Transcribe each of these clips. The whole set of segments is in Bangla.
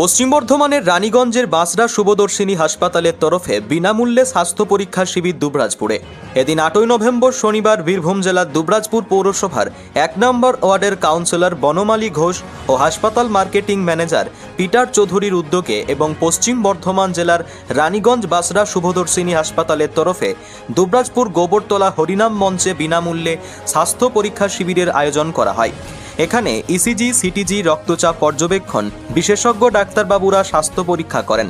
পশ্চিম বর্ধমানের রানীগঞ্জের বাঁশরা শুভদর্শিনী হাসপাতালের তরফে বিনামূল্যে স্বাস্থ্য পরীক্ষা শিবির দুবরাজপুরে। এদিন আটই নভেম্বর শনিবার বীরভূম জেলার দুবরাজপুর পৌরসভার এক নম্বর ওয়ার্ডের কাউন্সিলর বনমালী ঘোষ ও হাসপাতাল মার্কেটিং ম্যানেজার পিটার চৌধুরীর উদ্যোগে এবং পশ্চিম বর্ধমান জেলার রানীগঞ্জ বাসরা শুভদর্শিনী হাসপাতালের তরফে দুবরাজপুর গোবরতলা হরিনাম মঞ্চে বিনামূল্যে স্বাস্থ্য পরীক্ষা শিবিরের আয়োজন করা হয়। এখানে ইসিজি সিটিজি রক্তচাপ, পর্যবেক্ষণ, বিশেষজ্ঞ ডাক্তারবাবুরা স্বাস্থ্য পরীক্ষা করেন।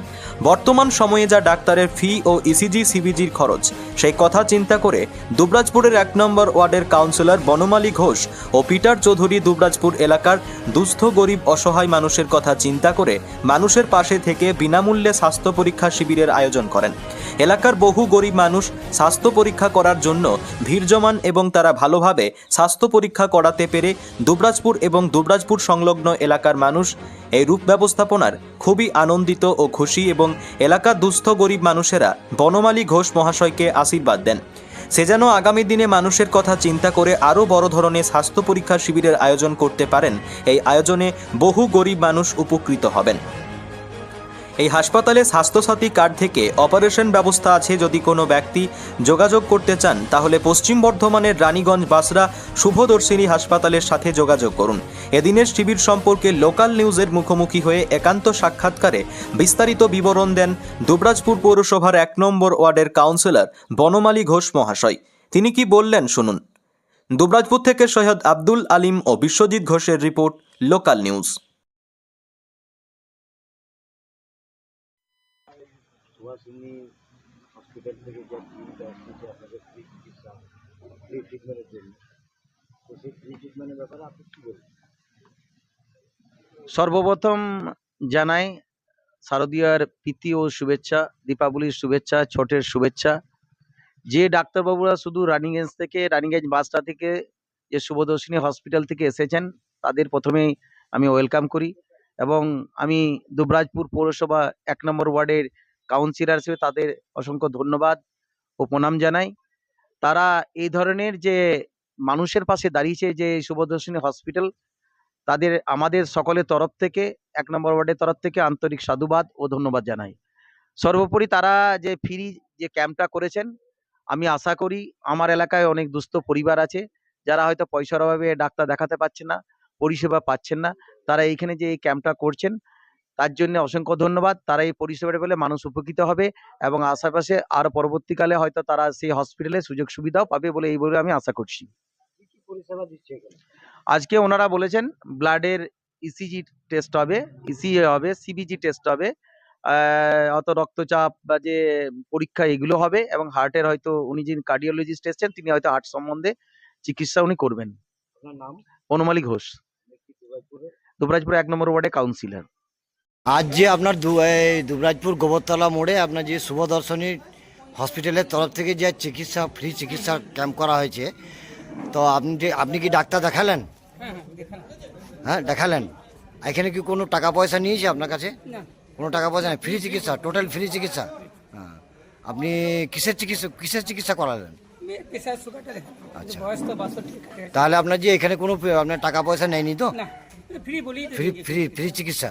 বর্তমান সময়ে যা ডাক্তারের ফি ও ইসিজি সিবিজির খরচ, সেই কথা চিন্তা করে দুবরাজপুরের এক নম্বর ওয়ার্ডের কাউন্সিলর বনমালী ঘোষ ও পিটার চৌধুরী দুবরাজপুর এলাকার দুস্থ, গরিব, অসহায় মানুষের কথা চিন্তা করে মানুষের পাশে থেকে বিনামূল্যে স্বাস্থ্য পরীক্ষা শিবিরের আয়োজন করেন। এলাকার বহু গরিব মানুষ স্বাস্থ্য পরীক্ষা করার জন্য ভিড় জমান এবং তারা ভালোভাবে স্বাস্থ্য পরীক্ষা করাতে পেরে দুবরাজপুর এবং দুবরাজপুর সংলগ্ন এলাকার মানুষ এই রূপ ব্যবস্থাপনার খুবই আনন্দিত ও খুশি এবং এলাকার দুস্থ গরিব মানুষেরা বনমালী ঘোষ মহাশয়কে আশীর্বাদ দেন। সে যেন আগামী দিনে মানুষের কথা চিন্তা করে আরও বড় ধরনের স্বাস্থ্য পরীক্ষা শিবিরের আয়োজন করতে পারেন, এই আয়োজনে বহু গরিব মানুষ উপকৃত হবেন। এই হাসপাতালে স্বাস্থ্যসাথী কার্ড থেকে অপারেশন ব্যবস্থা আছে। যদি কোনো ব্যক্তি যোগাযোগ করতে চান, তাহলে পশ্চিম বর্ধমানের রানীগঞ্জ বাসরা শুভদর্শিনী হাসপাতালের সাথে যোগাযোগ করুন। এদিনের শিবির সম্পর্কে লোকাল নিউজের মুখোমুখি হয়ে একান্ত সাক্ষাৎকারে বিস্তারিত বিবরণ দেন দুবরাজপুর পৌরসভার এক নম্বর ওয়ার্ডের কাউন্সিলর বনমালী ঘোষ মহাশয়। তিনি কি বললেন শুনুন। দুবরাজপুর থেকে সৈয়দ আব্দুল আলিম ও বিশ্বজিৎ ঘোষের report, local news. Subhashini hospital থেকে যে টিমটা আসছে আপনাদের ফ্রি চিকিৎসা ফ্রি ট্রিটমেন্টের জন্য। তো সেই ফ্রি ট্রিটমেন্টের ব্যাপারে আপনি কী বলবেন? সর্বপ্রথম জানাই শারদীয়ার প্রীতি ও শুভেচ্ছা, দীপাবলির শুভেচ্ছা, ছটের শুভেচ্ছা। যে ডাক্তারবাবুরা শুধু রানিগঞ্জ থেকে, রানিগঞ্জ বাসটা থেকে, যে শুভদর্শিনী হসপিটাল থেকে এসেছেন, তাদের প্রথমেই আমি ওয়েলকাম করি। এবং আমি দুবরাজপুর পৌরসভা এক নম্বর ওয়ার্ডের কাউন্সিলর হিসেবে তাদের অসংখ্য ধন্যবাদ ও প্রণাম জানাই। তারা এই ধরনের যে মানুষের পাশে দাঁড়িয়েছে যে শুভদর্শিনী হসপিটাল, তাদের আমাদের সকলের তরফ থেকে, এক নম্বর ওয়ার্ডের তরফ থেকে আন্তরিক সাধুবাদ ও ধন্যবাদ জানাই। সর্বোপরি তারা যে ফ্রি যে ক্যাম্পটা করেছেন, আমি আশা করি আমার এলাকায় অনেক দুস্থ পরিবার আছে, যারা হয়তো পয়সার অভাবে ডাক্তার দেখাতে পারছেন না, পরিষেবা পাচ্ছেন না, তারা এইখানে যে এই ক্যাম্পটা করছেন তার জন্য অসংখ্য ধন্যবাদ। তারা এই পরিষেবাটা পেলে মানুষ উপকৃত হবে এবং আশেপাশে আর পরবর্তীকালে হয়তো তারা সেই হসপিটালে সুযোগ সুবিধাও পাবে বলে এই বলে আমি আশা করছি। আজকে ওনারা বলেছেন ব্লাডের ইসিজি টেস্ট হবে ইসি হবে সিবিজি টেস্ট হবে অত রক্তচাপ বা যে পরীক্ষা এগুলো হবে এবং হার্টের হয়তো উনি যিনি কার্ডিওলজিস্ট এসছেন তিনি হয়তো হার্ট সম্বন্ধে চিকিৎসা উনি করবেন। নাম? বনমালী ঘোষ। দুবরাজপুর এক নম্বর ওয়ার্ডে কাউন্সিলর আজ যে আপনার দুবরাজপুর গোবরতলা মোড়ে আপনার যে শুভদর্শনী হসপিটালের তরফ থেকে যে চিকিৎসা ফ্রি চিকিৎসা ক্যাম্প করা হয়েছে তো আপনি যে আপনি কি ডাক্তার দেখালেন? হ্যাঁ দেখালেন? এখানে কি কোনো টাকা পয়সা নিয়েছে আপনার কাছে? কোনো টাকা পয়সা নেই? ফ্রি চিকিৎসা টোটাল ফ্রি চিকিৎসা? হ্যাঁ। আপনি কিসের চিকিৎসা কিসের চিকিৎসা করালেন? আচ্ছা। বাষট্টি তাহলে আপনার যে এখানে কোনো আপনার টাকা পয়সা নেয়নি তো? ফ্রি ফ্রি ফ্রি চিকিৎসা।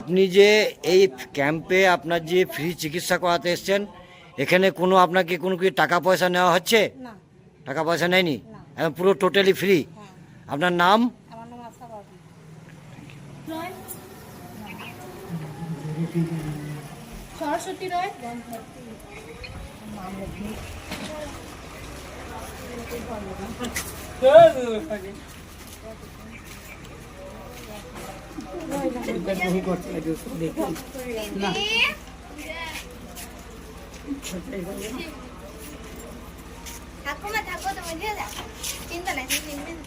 আপনি যে এই ক্যাম্পে আপনার যে ফ্রি চিকিৎসা করাতে এসছেন এখানে কোনো আপনাকে কোনো কি টাকা পয়সা নেওয়া হচ্ছে? টাকা পয়সা নেয়নি? একদম পুরো টোটালি ফ্রি আপনার নাম? সরস্বতী রয়? ঠাকুমা থাকো তুমি দিয়ে দাও চিন্তা নাই না।